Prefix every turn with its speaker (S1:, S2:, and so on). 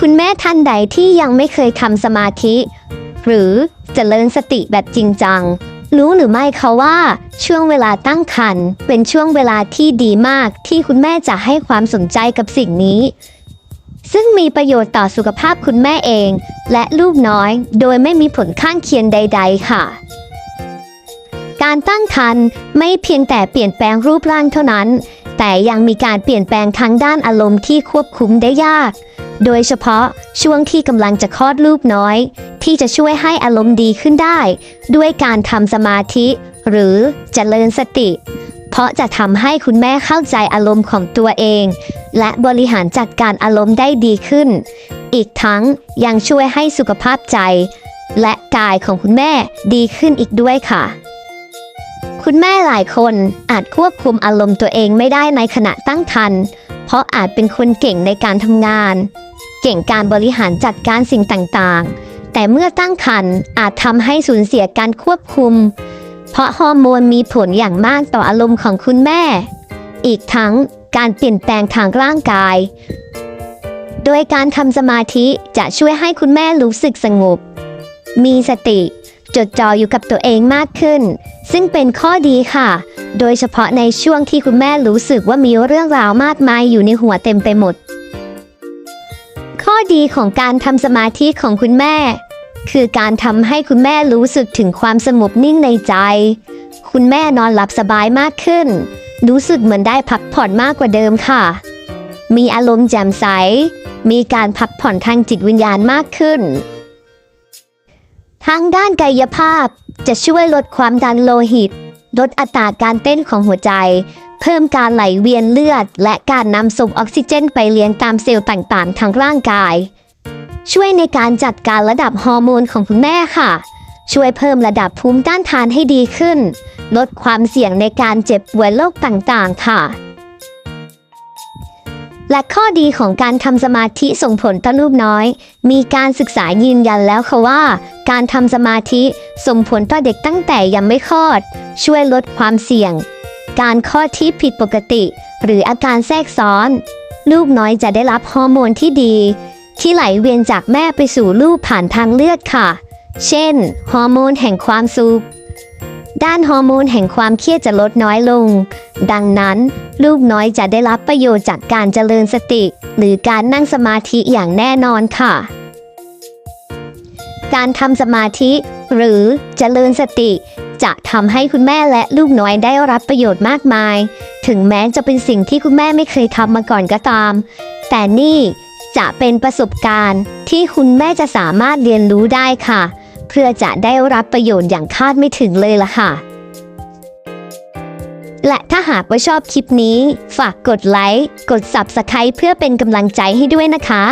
S1: คุณแม่ท่านใดที่ยังไม่เคยทำสมาธิ หรือเจริญสติแบบจริงจัง รู้หรือไม่คะว่าช่วงเวลาตั้งครรภ์เป็นช่วงเวลาที่ดีมากที่คุณแม่จะให้ความสนใจกับสิ่งนี้ ซึ่งมีประโยชน์ต่อสุขภาพคุณแม่เอง และลูกน้อยโดยไม่มีผลข้างเคียงใด ๆ ค่ะ การตั้งครรภ์ไม่เพียงแต่เปลี่ยนแปลงรูปร่างเท่านั้น แต่ยังมีการเปลี่ยนแปลงทางด้านอารมณ์ที่ควบคุมได้ยาก โดยเฉพาะช่วงที่กำลังจะคลอดลูกน้อย ที่จะช่วยให้อารมณ์ดีขึ้นได้ ด้วยการทำสมาธิ หรือเจริญสติ เพราะจะทำให้คุณแม่เข้าใจอารมณ์ของตัวเอง และบริหารจัดการอารมณ์ได้ดีขึ้น อีกทั้งยังช่วยให้สุขภาพใจ และกายของคุณแม่ดีขึ้นอีกด้วยค่ะคุณแม่หลายคนอาจควบคุมอารมณ์ตัวเองไม่ได้ในขณะตั้งครรภ์ เพราะอาจเป็นคนเก่งในการทำงาน เก่งการบริหารจัดการสิ่งต่างๆ แต่เมื่อตั้งครรภ์อาจทำให้สูญเสียการควบคุม เพราะฮอร์โมนมีผลอย่างมากต่ออารมณ์ของคุณแม่ อีกทั้งการเปลี่ยนแปลงทางร่างกาย โดยการทำสมาธิจะช่วยให้คุณแม่รู้สึกสงบ มีสติจดจ่ออยู่กับตัวเองมากขึ้น ซึ่งเป็นข้อดีค่ะ โดยเฉพาะในช่วงที่คุณแม่รู้สึกว่ามีเรื่องราวมากมายอยู่ในหัวเต็มไปหมด ข้อดีของการทำสมาธิของคุณแม่ คือการทำให้คุณแม่รู้สึกถึงความสงบนิ่งในใจ คุณแม่นอนหลับสบายมากขึ้น รู้สึกเหมือนได้พักผ่อนมากกว่าเดิมค่ะ มีอารมณ์แจ่มใส มีการพักผ่อนทางจิตวิญญาณมากขึ้น ทางด้านกายภาพจะช่วยลดความดันโลหิต ลดอัตราการเต้นของหัวใจ พิ่มการไหลเวียนเลือด และการนำส่งออกซิเจนไปเลี้ยงตามเซลล์ต่างๆ ทางร่างกาย ช่วยในการจัดการระดับฮอร์โมนของคุณแม่ค่ะ ช่วยเพิ่มระดับภูมิต้านทานให้ดีขึ้น ลดความเสี่ยงในการเจ็บป่วยโรคต่างๆ ค่ะ และข้อดีของการทำสมาธิส่งผลต่อลูกน้อย มีการศึกษายืนยันแล้วค่ะว่า การทำสมาธิส่งผลต่อเด็กตั้งแต่ยังไม่คลอด ช่วยลดความเสี่ยง การคลอดที่ผิดปกติ หรืออาการแทรกซ้อน ลูกน้อยจะได้รับฮอร์โมนที่ดี ที่ไหลเวียนจากแม่ไปสู่ลูกผ่านทางเลือดค่ะ เช่น ฮอร์โมนแห่งความสุขด้านฮอร์โมนแห่งความเครียดจะลดน้อยลง ดังนั้น ลูกน้อยจะได้รับประโยชน์จากการเจริญสติ หรือการนั่งสมาธิอย่างแน่นอนค่ะ การทำสมาธิ หรือเจริญสติ จะทำให้คุณแม่และลูกน้อยได้รับประโยชน์มากมาย ถึงแม้จะเป็นสิ่งที่คุณแม่ไม่เคยทำมาก่อนก็ตาม แต่นี่จะเป็นประสบการณ์ที่คุณแม่จะสามารถเรียนรู้ได้ค่ะ เพื่อจะได้รับประโยชน์อย่างคาดไม่ถึงเลยล่ะค่ะ และถ้าหากว่าชอบคลิปนี้ ฝากกดไลค์ กด Subscribe เพื่อเป็นกำลังใจให้ด้วยนะคะ